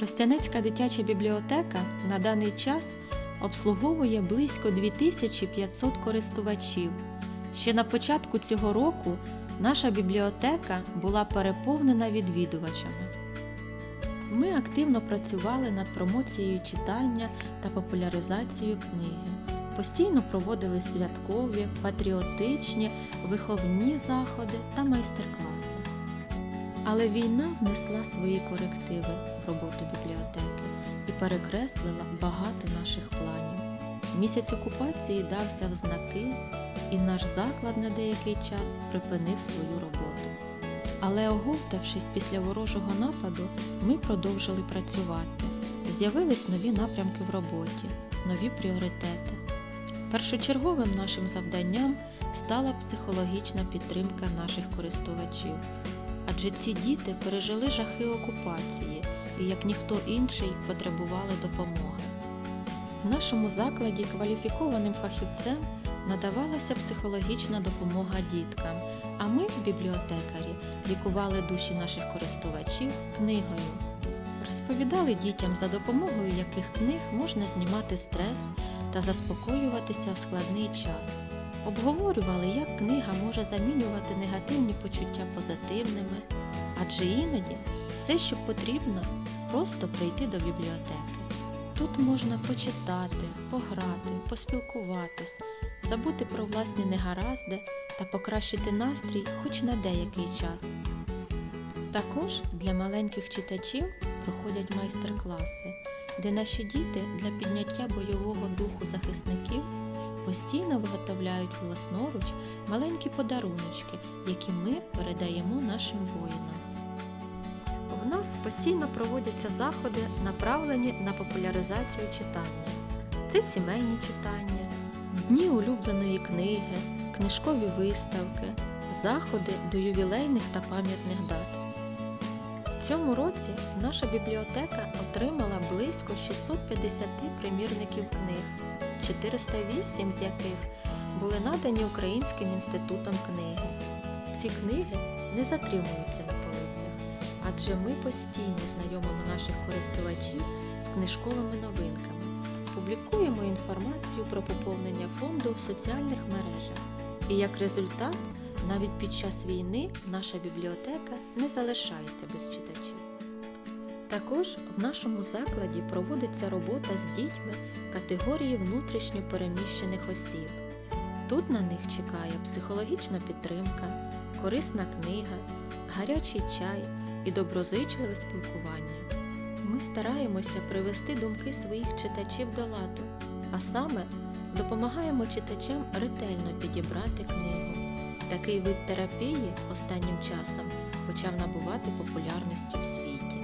Тростянецька дитяча бібліотека на даний час обслуговує близько 2500 користувачів. Ще на початку цього року наша бібліотека була переповнена відвідувачами. Ми активно працювали над промоцією читання та популяризацією книги. Постійно проводили святкові, патріотичні, виховні заходи та майстер-класи. Але війна внесла свої корективи в роботу бібліотеки і перекреслила багато наших планів. Місяць окупації дався в знаки, і наш заклад на деякий час припинив свою роботу. Але оговтавшись після ворожого нападу, ми продовжили працювати. З'явились нові напрямки в роботі, нові пріоритети. Першочерговим нашим завданням стала психологічна підтримка наших користувачів. Адже ці діти пережили жахи окупації і, як ніхто інший, потребували допомоги. В нашому закладі кваліфікованим фахівцем надавалася психологічна допомога діткам, а ми, бібліотекарі, лікували душі наших користувачів книгою. Розповідали дітям, за допомогою яких книг можна знімати стрес та заспокоюватися в складний час. Обговорювали, як книга може замінювати негативні почуття позитивними, адже іноді все, що потрібно, просто прийти до бібліотеки. Тут можна почитати, пограти, поспілкуватись, забути про власні негаразди та покращити настрій хоч на деякий час. Також для маленьких читачів проходять майстер-класи, де наші діти для підняття бойового духу захисників постійно виготовляють власноруч маленькі подаруночки, які ми передаємо нашим воїнам. В нас постійно проводяться заходи, направлені на популяризацію читання. Це сімейні читання, дні улюбленої книги, книжкові виставки, заходи до ювілейних та пам'ятних дат. В цьому році наша бібліотека отримала близько 650 примірників книг, 408 з яких були надані Українським інститутом книги. Ці книги не затримуються на полицях, адже ми постійно знайомимо наших користувачів з книжковими новинками, публікуємо інформацію про поповнення фонду в соціальних мережах. І як результат, навіть під час війни наша бібліотека не залишається без читачів. Також в нашому закладі проводиться робота з дітьми категорії внутрішньо переміщених осіб. Тут на них чекає психологічна підтримка, корисна книга, гарячий чай і доброзичливе спілкування. Ми стараємося привести думки своїх читачів до ладу, а саме допомагаємо читачам ретельно підібрати книгу. Такий вид терапії останнім часом почав набувати популярності в світі.